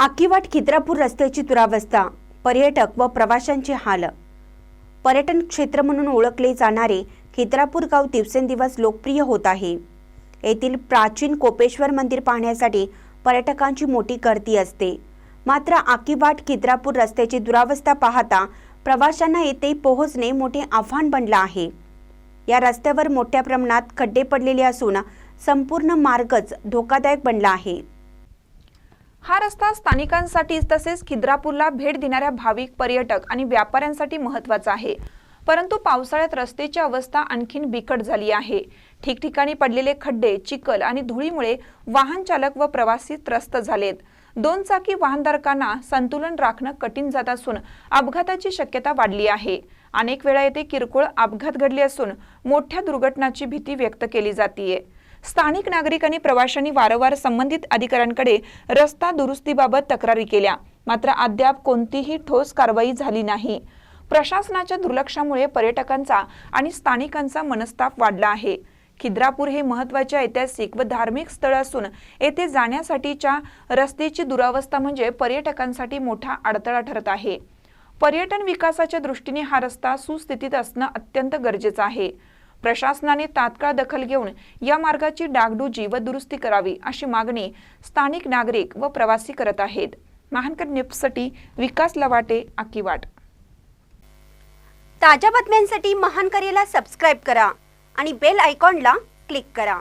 आकीवाट खिद्रापूर रस्त्याची दुरावस्था पर्यटक व प्रवाशांचे हाल. पर्यटन क्षेत्र म्हणून ओळखले जाणारे खिद्रापूर गाव दिवसेंदिवस लोकप्रिय होत आहे. येथील प्राचीन कोपेश्वर मंदिर पाहण्यासाठी पर्यटकांची मोठी गर्दी असते. मात्र आकिवाट खिद्रापूर रस्त्याची दुरावस्था पाहता प्रवाशांना येथे पोहोचणे मोठे आव्हान बनलं आहे. या रस्त्यावर मोठ्या प्रमाणात खड्डे पडलेले असून संपूर्ण मार्गच धोकादायक बनला आहे. हा रस्ता स्थानिकांसाठी तसेच खिद्रापूरला भेट देणाऱ्या भाविक पर्यटक आणि व्यापाऱ्यांसाठी महत्त्वाचा आहे. परंतु पावसाळ्यात रस्त्याची अवस्था आणखीन बिकट झाली आहे. ठिकठिकाणी पडलेले खड्डे चिखल आणि धुळीमुळे वाहन चालक व प्रवासी त्रस्त झालेत. दोन चाकी वाहनधारकांना संतुलन राखणं कठीण जात असून अपघाताची शक्यता वाढली आहे. अनेक वेळा येथे किरकोळ अपघात घडले असून मोठ्या दुर्घटनाची भीती व्यक्त केली जातीये. स्थानिक नागरिकांनी प्रवाशांनी वारंवार संबंधित अधिकाऱ्यांकडे रस्ता दुरुस्तीबाबत तक्रारी केल्या. मात्र अद्याप कोणतीही ठोस कारवाई झाली नाही. प्रशासनाच्या दुर्लक्षामुळे पर्यटकांचा आणि स्थानिकांचा मनस्ताप वाढला आहे. खिद्रापूर हे महत्त्वाचे ऐतिहासिक व धार्मिक स्थळ असून येथे जाण्यासाठीच्या रस्त्याची दुरावस्था म्हणजे पर्यटकांसाठी मोठा अडथळा ठरत आहे. पर्यटन विकासाच्या दृष्टीने हा रस्ता सुस्थितीत असणं अत्यंत गरजेचं आहे. प्रशासनाने तात्काळ दखल घेऊन या मार्गाची डागडुजी व दुरुस्ती करावी अशी मागणी स्थानिक नागरिक व प्रवासी करत आहेत. महानकर न्यूजसाठी विकास लवाटे आकीवाट. ताज्या बातम्यांसाठी महानकरेला सबस्क्राईब करा आणि बेल आयकॉनला क्लिक करा.